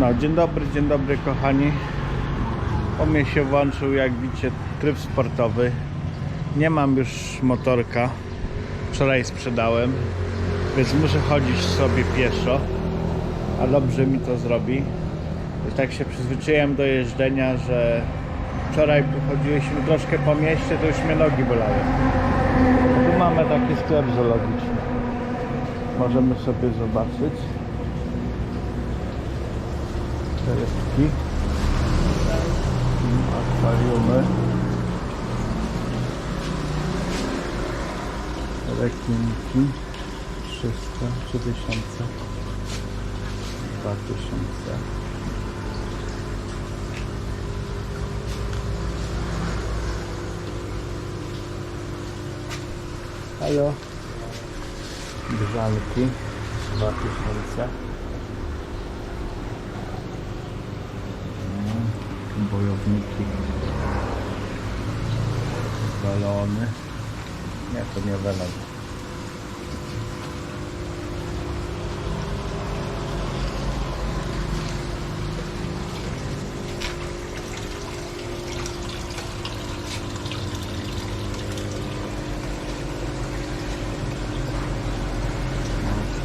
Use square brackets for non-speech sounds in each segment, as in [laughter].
No, dzień dobry, dzień dobry kochani. U mnie się włączył, jak widzicie, tryb sportowy. Nie mam już motorka. Wczoraj sprzedałem, więc muszę chodzić sobie pieszo. A dobrze mi to zrobi. Tak się przyzwyczaiłem do jeżdżenia, że wczoraj chodziliśmy troszkę po mieście, to już mnie nogi bolały. Tu mamy taki sklep zoologiczny. Możemy sobie zobaczyć. Rybki. Akwariumy. Rekinki. 300, 3000, 2000. Halo. Grzanki. 2000. Bojowniki. Balony. Nie, to nie welon.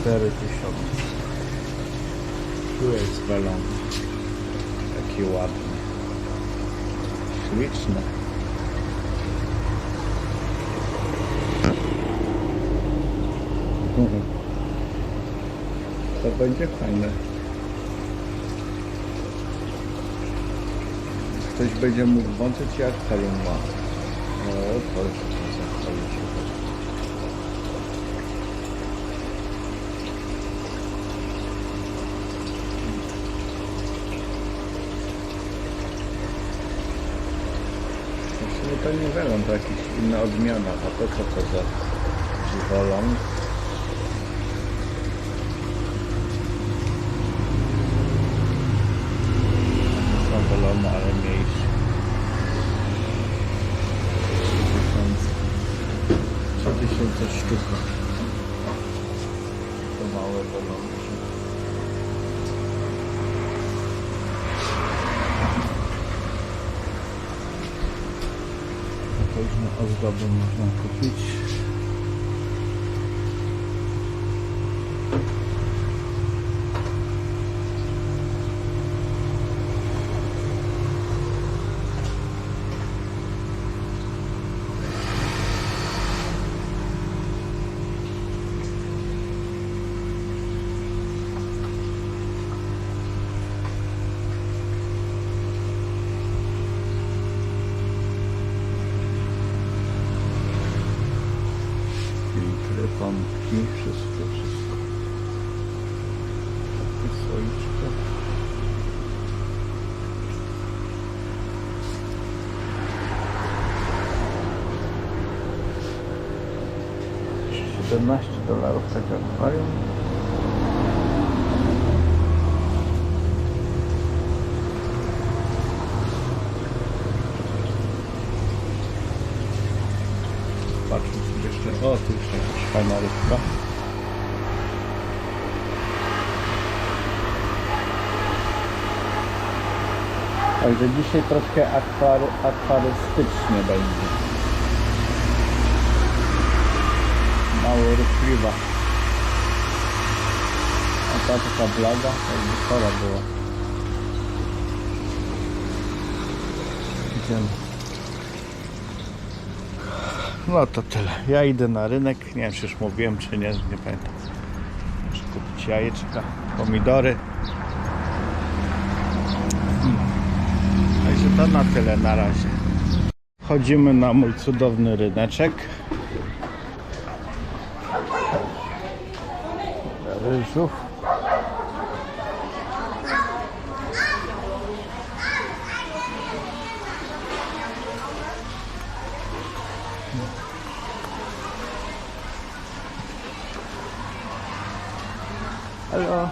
Cztery tysiące. Tu jest welon. Taki ładny. Śliczny. Mhm. To będzie fajne. Ktoś będzie mógł włączyć jak akwarium ma. O, to już zakwarium się Nie welon, to jakaś inna odmiana. A to co to za? To są welony, ale mniejsze. 3000 3000 sztuka. To małe welony. Różne ozdoby można kupić. Pompki, wszystko, wszystko. Takie słoiczko. Siedemnaście dolarów takie akwarium. Patrzmy jeszcze. O, tu fajna rybka. Także dzisiaj troszkę akwary, akwarystycznie będzie. Mało ruchliwa. A ta taka blaga, jakby chora była. Idziemy. No to tyle. Ja idę na rynek. Nie wiem, czy już mówiłem, czy nie, nie pamiętam. Muszę kupić jajeczka, pomidory. Hmm. Także to na tyle na razie. Chodzimy na mój cudowny ryneczek. Ryżów. Halo.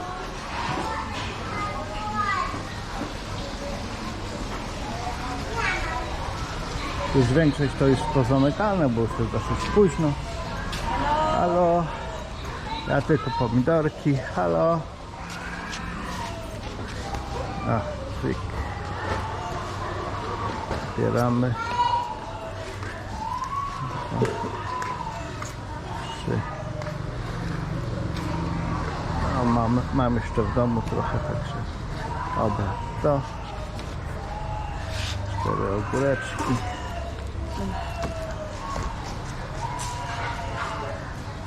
Już większość to już pozamykane, bo już jest dosyć późno. Halo. Ja tylko pomidorki. Halo. A, cyk. Zbieramy. Dwa, Trzy. Mam, mam jeszcze w domu trochę, także dobra, to cztery ogóreczki.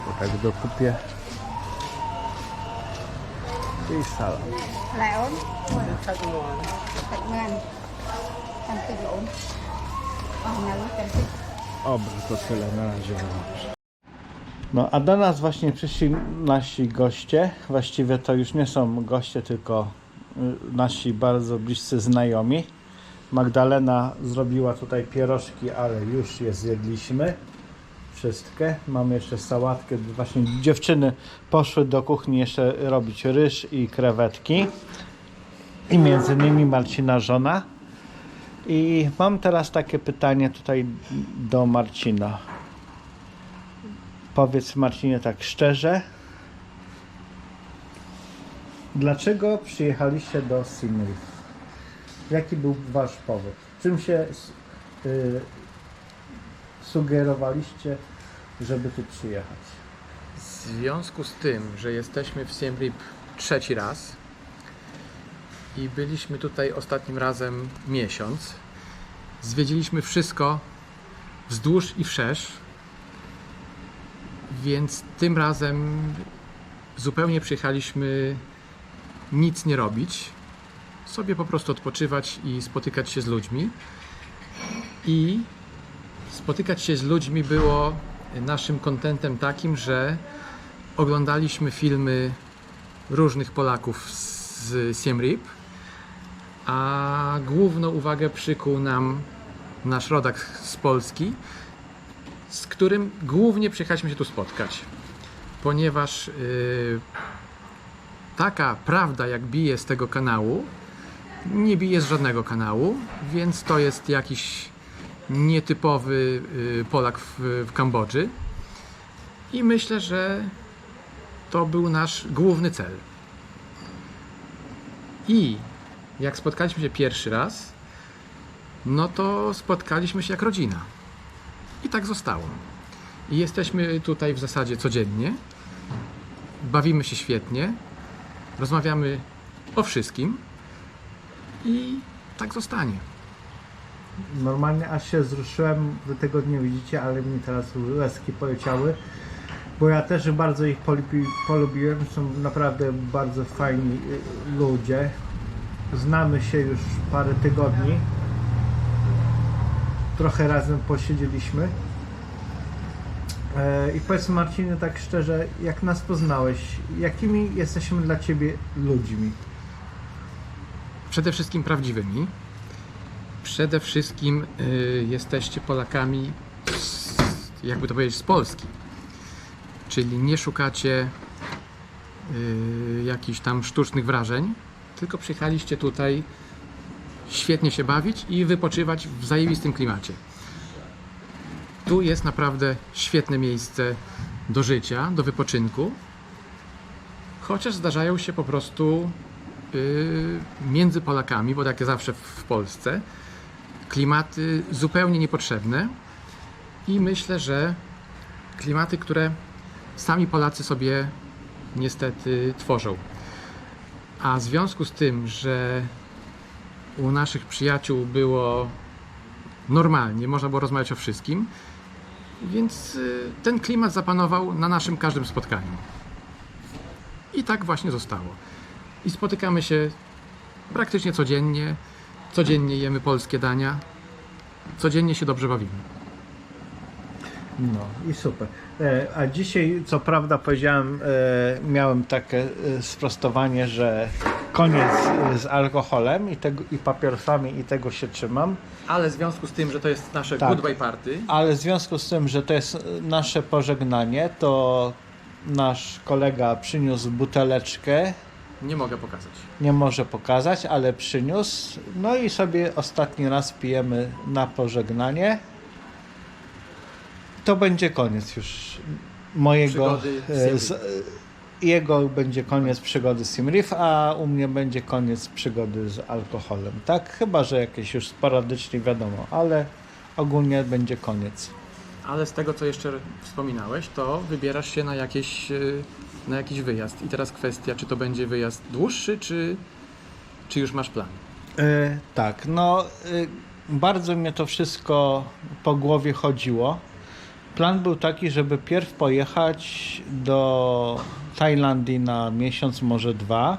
To tak dokupię. I salat. thật ngon ăn thịt ốm còn là lúc ăn thịt Oby to tyle na razie wyłączę. No a do nas właśnie przyszli nasi goście. Właściwie to już nie są goście, tylko y, nasi bardzo bliscy znajomi. Magdalena zrobiła tutaj pierożki, ale już je zjedliśmy. Wszystkie. Mamy jeszcze sałatkę. Właśnie dziewczyny poszły do kuchni jeszcze robić ryż i krewetki. I między innymi Marcina żona. I mam teraz takie pytanie tutaj do Marcina. Powiedz Marcinie tak szczerze. Dlaczego przyjechaliście do Simrif? Jaki był wasz powód? Czym się y, sugerowaliście, żeby tu przyjechać? W związku z tym, że jesteśmy w Siem trzeci raz i byliśmy tutaj ostatnim razem miesiąc, zwiedziliśmy wszystko wzdłuż i wszerz, więc tym razem zupełnie przyjechaliśmy nic nie robić, sobie po prostu odpoczywać i spotykać się z ludźmi. I spotykać się z ludźmi było naszym kontentem takim, że oglądaliśmy filmy różnych Polaków z Siem Reap, a główną uwagę przykuł nam nasz rodak z Polski, z którym głównie przyjechaliśmy się tu spotkać, ponieważ yy, taka prawda jak bije z tego kanału, nie bije z żadnego kanału, więc to jest jakiś nietypowy y, Polak w, w Kambodży. I myślę, że to był nasz główny cel. I jak spotkaliśmy się pierwszy raz, no to spotkaliśmy się jak rodzina. I tak zostało. I jesteśmy tutaj w zasadzie codziennie. Bawimy się świetnie. Rozmawiamy o wszystkim. I tak zostanie. Normalnie aż się wzruszyłem, wy tego nie widzicie, ale mi teraz łezki poleciały, bo ja też bardzo ich polubi, polubiłem, są naprawdę bardzo fajni y, ludzie. Znamy się już parę tygodni. Trochę razem posiedzieliśmy. E, I powiedz Marcinie tak szczerze, jak nas poznałeś, jakimi jesteśmy dla Ciebie ludźmi? przede wszystkim prawdziwymi. Przede wszystkim y, jesteście Polakami, z, jakby to powiedzieć, z Polski. Czyli nie szukacie y, jakichś tam sztucznych wrażeń, tylko przyjechaliście tutaj świetnie się bawić i wypoczywać w zajebistym klimacie. Tu jest naprawdę świetne miejsce do życia, do wypoczynku. Chociaż zdarzają się po prostu y, między Polakami, bo takie zawsze w Polsce, klimaty zupełnie niepotrzebne i myślę, że klimaty, które sami Polacy sobie niestety tworzą. A w związku z tym, że u naszych przyjaciół było normalnie, można było rozmawiać o wszystkim, więc y, ten klimat zapanował na naszym każdym spotkaniu. I tak właśnie zostało. I spotykamy się praktycznie codziennie. Codziennie jemy polskie dania. Codziennie się dobrze bawimy. No i super. E, A dzisiaj, co prawda, powiedziałem, e, miałem takie e, sprostowanie, że koniec z alkoholem i, tego, i papierosami i tego się trzymam, Ale w związku z tym, że to jest nasze Tak. goodbye party, ale w związku z tym, że to jest nasze pożegnanie, to nasz kolega przyniósł buteleczkę, nie mogę pokazać. nie może pokazać, ale przyniósł. No i sobie ostatni raz pijemy na pożegnanie. To będzie koniec już mojego e, z, Siem jego będzie koniec przygody z Sim Reef, a u mnie będzie koniec przygody z alkoholem. Tak, chyba że jakieś już sporadycznie wiadomo, ale ogólnie będzie koniec. Ale z tego, co jeszcze wspominałeś, to wybierasz się na, jakieś, y, na jakiś wyjazd. I teraz kwestia, czy to będzie wyjazd dłuższy, czy, czy już masz plan? E, tak, no e, bardzo mnie to wszystko po głowie chodziło. Plan był taki, żeby pierw pojechać do Tajlandii na miesiąc, może dwa,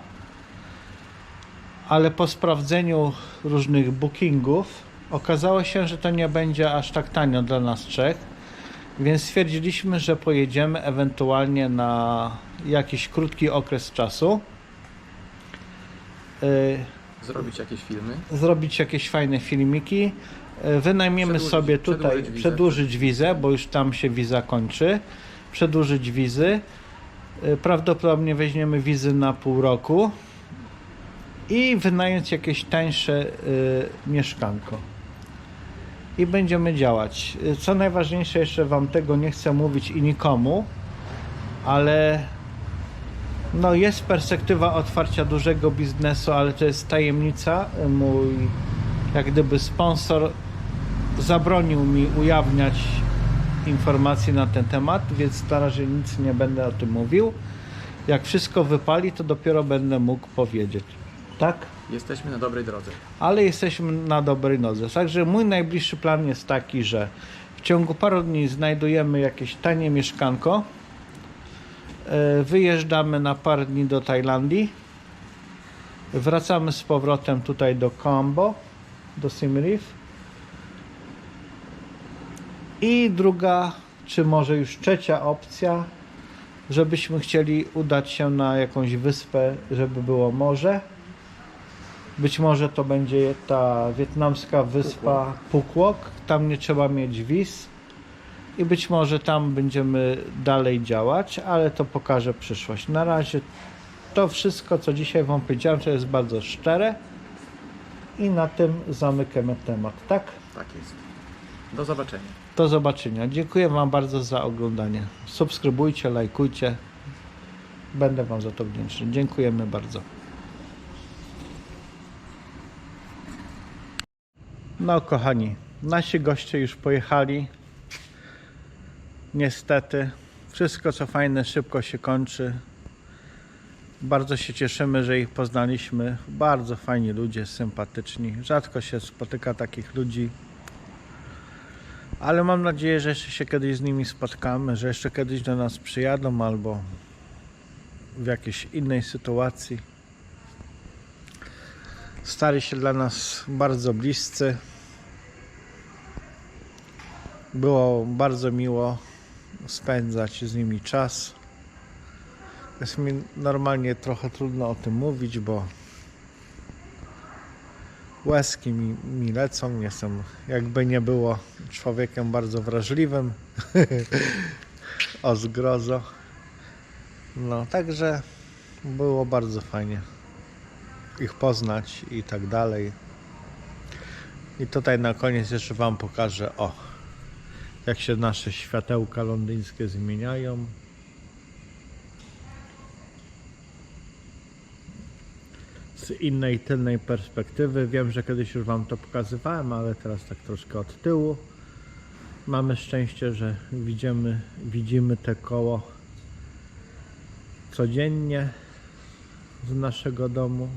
ale po sprawdzeniu różnych bookingów okazało się, że to nie będzie aż tak tanio dla nas trzech, więc stwierdziliśmy, że pojedziemy ewentualnie na jakiś krótki okres czasu. E, Zrobić jakieś filmy? zrobić jakieś fajne filmiki. E, Wynajmiemy Przedłużyć- sobie tutaj, przedłużyć przedłużyć wizę. wizę. bo już tam się wiza kończy. Przedłużyć wizy. E, Prawdopodobnie weźmiemy wizy na pół roku i wynająć jakieś tańsze y, mieszkanko. I będziemy działać. Co najważniejsze, jeszcze Wam tego nie chcę mówić i nikomu, ale no jest perspektywa otwarcia dużego biznesu, ale to jest tajemnica. Mój jak gdyby sponsor zabronił mi ujawniać informacji na ten temat, więc na razie nic nie będę o tym mówił. Jak wszystko wypali, to dopiero będę mógł powiedzieć. Tak? Jesteśmy na dobrej drodze. ale jesteśmy na dobrej nodze. Także mój najbliższy plan jest taki, że w ciągu paru dni znajdujemy jakieś tanie mieszkanko. E, Wyjeżdżamy na parę dni do Tajlandii. Wracamy z powrotem tutaj do Kambo, do Siem Reap. I druga, czy może już trzecia opcja, żebyśmy chcieli udać się na jakąś wyspę, żeby było morze. Być może to będzie ta wietnamska wyspa Phuquoc. Tam nie trzeba mieć wiz. I być może tam będziemy dalej działać, ale to pokaże przyszłość. Na razie to wszystko, co dzisiaj Wam powiedziałem, to jest bardzo szczere. I na tym zamykamy temat, tak? Tak jest. Do zobaczenia. Do zobaczenia. Dziękuję Wam bardzo za oglądanie. Subskrybujcie, lajkujcie. Będę Wam za to wdzięczny. Dziękujemy bardzo. No, kochani, nasi goście już pojechali. Niestety, wszystko co fajne szybko się kończy. Bardzo się cieszymy, że ich poznaliśmy. Bardzo fajni ludzie, sympatyczni. Rzadko się spotyka takich ludzi. Ale mam nadzieję, że jeszcze się kiedyś z nimi spotkamy, że jeszcze kiedyś do nas przyjadą albo w jakiejś innej sytuacji. Stali się dla nas bardzo bliscy. Było bardzo miło spędzać z nimi czas. Jest mi normalnie trochę trudno o tym mówić, bo łezki mi, mi lecą. Jestem, jakby nie było, człowiekiem bardzo wrażliwym. [laughs] o zgrozo. No, także było bardzo fajnie ich poznać i tak dalej. I tutaj na koniec jeszcze Wam pokażę, o, jak się nasze światełka londyńskie zmieniają. Z innej, tylnej perspektywy. Wiem, że kiedyś już Wam to pokazywałem, ale teraz tak troszkę od tyłu. Mamy szczęście, że widzimy, widzimy te koło codziennie z naszego domu.